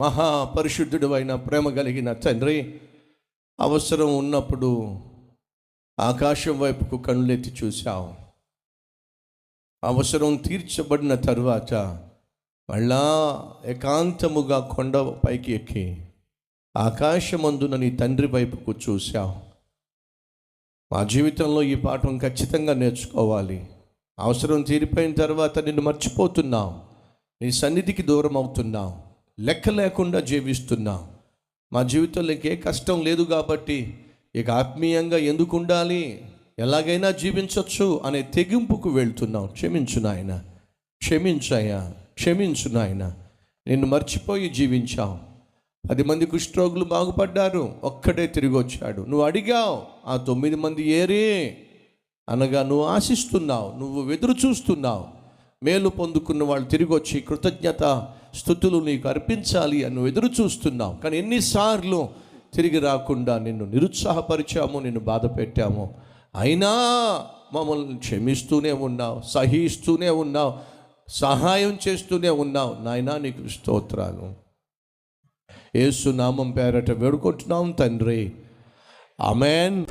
మహాపరిశుద్ధుడు అయిన ప్రేమ కలిగిన తండ్రి అవసరం ఉన్నప్పుడు ఆకాశం వైపుకు కనులెత్తి చూశావు. అవసరం తీర్చబడిన తరువాత మళ్ళా ఏకాంతముగా కొండ పైకి ఎక్కి ఆకాశమందున నీ తండ్రి వైపుకు చూశావు. మా జీవితంలో ఈ పాఠం ఖచ్చితంగా నేర్చుకోవాలి. అవసరం తీరిపోయిన తర్వాత నిన్ను మర్చిపోతున్నావు నీ సన్నిధికి దూరం అవుతున్నావు లెక్క లేకుండా జీవిస్తున్నావు మా జీవితంలో ఇంకే కష్టం లేదు కాబట్టి ఇక ఆత్మీయంగా ఎందుకు ఉండాలి? ఎలాగైనా జీవించవచ్చు అనే తెగింపుకు వెళ్తున్నావు క్షమించు నాయన. క్షమించాయా క్షమించు నాయన. నిన్ను మర్చిపోయి జీవించాం. పది మంది కుష్ఠరోగులు బాగుపడ్డారు. ఒక్కడే తిరిగి వచ్చాడు. నువ్వు అడిగావు. ఆ తొమ్మిది మంది ఏరే? అనగా నువ్వు ఆశిస్తున్నావు. నువ్వు ఎదురు చూస్తున్నావు. మేలు పొందుకున్న వాళ్ళు తిరిగి వచ్చి కృతజ్ఞత స్థుతులు నీకు అర్పించాలి అని నువ్వు ఎదురు చూస్తున్నావు. కానీ ఎన్నిసార్లు తిరిగి రాకుండా నిన్ను నిరుత్సాహపరిచాము నిన్ను బాధ పెట్టాము. అయినా మమ్మల్ని క్షమిస్తూనే ఉన్నావు సహిస్తూనే ఉన్నావు సహాయం చేస్తూనే ఉన్నావు. నాయనా నీకు స్తోత్రాలు. ఏసు నామం పేరట వేడుకుంటున్నాం తండ్రి. అమెన్